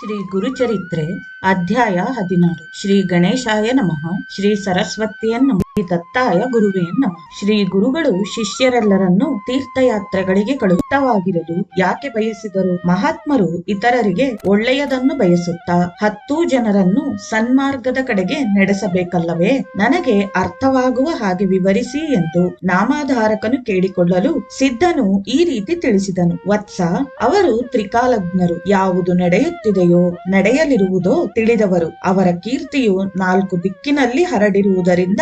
ಶ್ರೀ ಗುರುಚರಿತ್ರೆ ಅಧ್ಯಾಯ ಹದಿನಾರು. ಶ್ರೀ ಗಣೇಶಾಯ ನಮಃ. ಶ್ರೀ ಸರಸ್ವತಿಯ ನಮಃ ಶ್ರೀ ದತ್ತಾಯ ಗುರುವೇ ನಮಃ. ಶ್ರೀ ಗುರುಗಳು ಶಿಷ್ಯರೆಲ್ಲರನ್ನು ತೀರ್ಥಯಾತ್ರೆಗಳಿಗೆ ಕಳುಹಿತವಾಗಿರಲು ಯಾಕೆ ಬಯಸಿದರು? ಮಹಾತ್ಮರು ಇತರರಿಗೆ ಒಳ್ಳೆಯದನ್ನು ಬಯಸುತ್ತಾ ಹತ್ತು ಜನರನ್ನು ಸನ್ಮಾರ್ಗದ ಕಡೆಗೆ ನಡೆಸಬೇಕಲ್ಲವೇ? ನನಗೆ ಅರ್ಥವಾಗುವ ಹಾಗೆ ವಿವರಿಸಿ ಎಂದು ನಾಮಾಧಾರಕನು ಕೇಳಿಕೊಳ್ಳಲು ಸಿದ್ಧನು ಈ ರೀತಿ ತಿಳಿಸಿದನು. ವತ್ಸ, ಅವರು ತ್ರಿಕಾಲಜ್ಞರು, ಯಾವುದು ನಡೆಯುತ್ತಿದೆಯೋ ನಡೆಯಲಿರುವುದೋ ತಿಳಿದವರು. ಅವರ ಕೀರ್ತಿಯು ನಾಲ್ಕು ದಿಕ್ಕಿನಲ್ಲಿ ಹರಡಿರುವುದರಿಂದ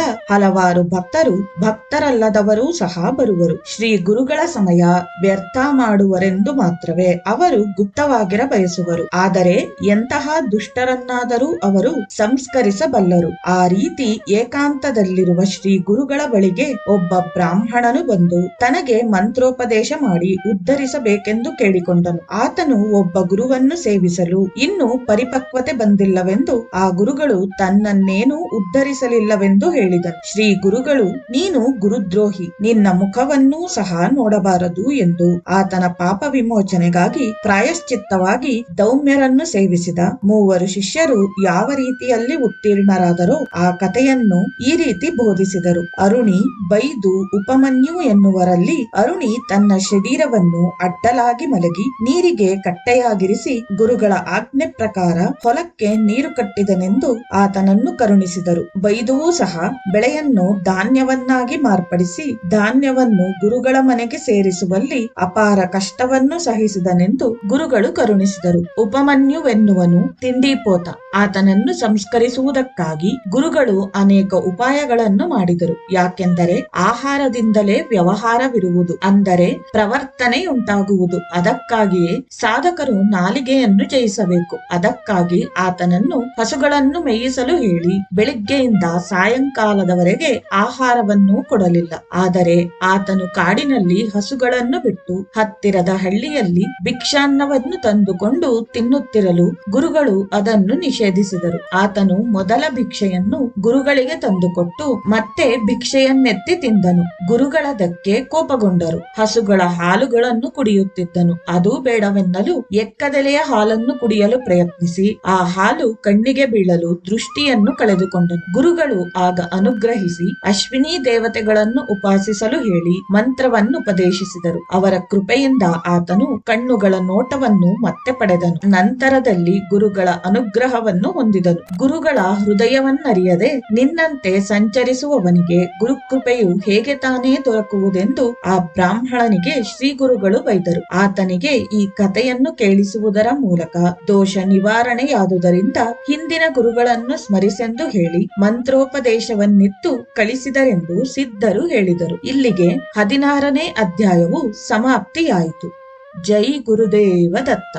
ಹಲವಾರು ಭಕ್ತರು ಭಕ್ತರಲ್ಲದವರೂ ಸಹ ಬರುವರು. ಶ್ರೀ ಗುರುಗಳ ಸಮಯ ವ್ಯರ್ಥ ಮಾಡುವರೆಂದು ಮಾತ್ರವೇ ಅವರು ಗುಪ್ತವಾಗಿರ ಬಯಸುವರು. ಆದರೆ ಎಂತಹ ದುಷ್ಟರನ್ನಾದರೂ ಅವರು ಸಂಸ್ಕರಿಸಬಲ್ಲರು. ಆ ರೀತಿ ಏಕಾಂತದಲ್ಲಿರುವ ಶ್ರೀ ಗುರುಗಳ ಬಳಿಗೆ ಒಬ್ಬ ಬ್ರಾಹ್ಮಣನು ಬಂದು ತನಗೆ ಮಂತ್ರೋಪದೇಶ ಮಾಡಿ ಉದ್ಧರಿಸಬೇಕೆಂದು ಕೇಳಿಕೊಂಡನು. ಆತನು ಒಬ್ಬ ಗುರುವನ್ನು ಸೇವಿಸಲು ಇನ್ನು ಪರಿಪಕ್ವತೆ ಬಂದಿಲ್ಲವೆಂದು ಆ ಗುರುಗಳು ತನ್ನನ್ನೇನು ಉದ್ಧರಿಸಲಿಲ್ಲವೆಂದು ಹೇಳಿದನು. ಶ್ರೀ ಗುರುಗಳು, ನೀನು ಗುರುದ್ರೋಹಿ. ನಿನ್ನ ಮುಖವನ್ನೂ ಸಹ ನೋಡಬಾರದು ಎಂದು ಆತನ ಪಾಪ ವಿಮೋಚನೆಗಾಗಿ ಪ್ರಾಯಶ್ಚಿತ್ತವಾಗಿ ದೌಮ್ಯರನ್ನು ಸೇವಿಸಿದ ಮೂವರು ಶಿಷ್ಯರು ಯಾವ ರೀತಿಯಲ್ಲಿ ಉತ್ತೀರ್ಣರಾದರೋ ಆ ಕಥೆಯನ್ನು ಈ ರೀತಿ ಬೋಧಿಸಿದರು. ಅರುಣಿ, ಬೈದು, ಉಪಮನ್ಯು ಎನ್ನುವರಲ್ಲಿ ಅರುಣಿ ತನ್ನ ಶರೀರವನ್ನು ಅಡ್ಡಲಾಗಿ ಮಲಗಿ ನೀರಿಗೆ ಕಟ್ಟೆಯಾಗಿರಿಸಿ ಗುರುಗಳ ಆಜ್ಞೆ ಪ್ರಕಾರ ಹೊಲಕ್ಕೆ ನೀರು ಕಟ್ಟಿದನೆಂದು ಆತನನ್ನು ಕರುಣಿಸಿದರು. ಬೈದುವೂ ಸಹ ಬೆಳೆಯನ್ನು ಧಾನ್ಯವನ್ನಾಗಿ ಮಾರ್ಪಡಿಸಿ, ಧಾನ್ಯವನ್ನು ಗುರುಗಳ ಮನೆಗೆ ಸೇರಿಸುವಲ್ಲಿ ಅಪಾರ ಕಷ್ಟವನ್ನು ಸಹಿಸಿದನೆಂದು ಗುರುಗಳು ಕರುಣಿಸಿದರು. ಉಪಮನ್ಯುವೆನ್ನುವನು ತಿಂಡಿಪೋತ ಆತನನ್ನು ಸಂಸ್ಕರಿಸುವುದಕ್ಕಾಗಿ ಗುರುಗಳು ಅನೇಕ ಉಪಾಯಗಳನ್ನು ಮಾಡಿದರು. ಯಾಕೆಂದರೆ ಆಹಾರದಿಂದಲೇ ವ್ಯವಹಾರವಿರುವುದು, ಅಂದರೆ ಪ್ರವರ್ತನೆಯುಂಟಾಗುವುದು. ಅದಕ್ಕಾಗಿಯೇ ಸಾಧಕರು ನಾಲಿಗೆಯನ್ನು ಜಯಿಸಬೇಕು. ಅದಕ್ಕಾಗಿ ಆತನನ್ನು ಹಸುಗಳನ್ನು ಮೇಯಿಸಲು ಹೇಳಿ, ಬೆಳಿಗ್ಗೆಯಿಂದ ಸಾಯಂಕಾಲದವರೆಗೆ ಆಹಾರವನ್ನು ಕೊಡಲಿಲ್ಲ. ಆದರೆ ಆತನು ಕಾಡಿನಲ್ಲಿ ಹಸುಗಳನ್ನು ಬಿಟ್ಟು ಹತ್ತಿರದ ಹಳ್ಳಿಯಲ್ಲಿ ಭಿಕ್ಷಾನ್ನವನ್ನು ತಂದುಕೊಂಡು ತಿನ್ನುತ್ತಿರಲು ಗುರುಗಳು ಅದನ್ನು ನಿಷೇಧಿಸಿದರು. ಆತನು ಮೊದಲ ಭಿಕ್ಷೆಯನ್ನು ಗುರುಗಳಿಗೆ ತಂದುಕೊಟ್ಟು ಮತ್ತೆ ಭಿಕ್ಷೆಯನ್ನೆತ್ತಿ ತಿಂದನು. ಗುರುಗಳ ದಕ್ಕೆ ಕೋಪಗೊಂಡರು. ಹಸುಗಳ ಹಾಲುಗಳನ್ನು ಕುಡಿಯುತ್ತಿದ್ದನು. ಅದು ಬೇಡವೆನ್ನಲು ಎಕ್ಕದೆಲೆಯ ಹಾಲನ್ನು ಕುಡಿಯಲು ಪ್ರಯತ್ನಿಸಿ, ಆ ಹಾಲು ಕಣ್ಣಿಗೆ ಬೀಳಲು ದೃಷ್ಟಿಯನ್ನು ಕಳೆದುಕೊಂಡನು. ಗುರುಗಳು ಆಗ ಅನುಗ್ರಹಿಸಿ ಅಶ್ವಿನಿ ದೇವತೆಗಳನ್ನು ಉಪಾಸಿಸಲು ಹೇಳಿ ಮಂತ್ರವನ್ನು ಉಪದೇಶಿಸಿದರು. ಅವರ ಕೃಪೆಯಿಂದ ಆತನು ಕಣ್ಣುಗಳ ನೋಟವನ್ನು ಮತ್ತೆ ಪಡೆದನು. ನಂತರದಲ್ಲಿ ಗುರುಗಳ ಅನುಗ್ರಹವನ್ನು ಹೊಂದಿದನು. ಗುರುಗಳ ಹೃದಯವನ್ನರಿಯದೆ ನಿನ್ನಂತೆ ಸಂಚರಿಸುವವನಿಗೆ ಗುರುಕೃಪೆಯು ಹೇಗೆ ತಾನೇ ದೊರಕುವುದೆಂದು ಆ ಬ್ರಾಹ್ಮಣನಿಗೆ ಶ್ರೀ ಗುರುಗಳು ಬೈದರು. ಆತನಿಗೆ ಈ ಕಥೆಯನ್ನು ಕೇಳಿಸುವುದರ ಮೂಲಕ ದೋಷ ನಿವಾರಣೆಯಾದುದರಿಂದ ಹಿಂದಿನ ಗುರುಗಳನ್ನು ಸ್ಮರಿಸೆಂದು ಹೇಳಿ ಮಂತ್ರೋಪದೇಶವನ್ನಿತ್ತು ಕಳಿಸಿದರೆಂದು ಸಿದ್ಧರು ಹೇಳಿದರು. ಇಲ್ಲಿಗೆ ಹದಿನಾರನೇ ಅಧ್ಯಾಯವು ಸಮಾಪ್ತಿಯಾಯಿತು. ಜೈ ಗುರುದೇವ ದತ್ತ.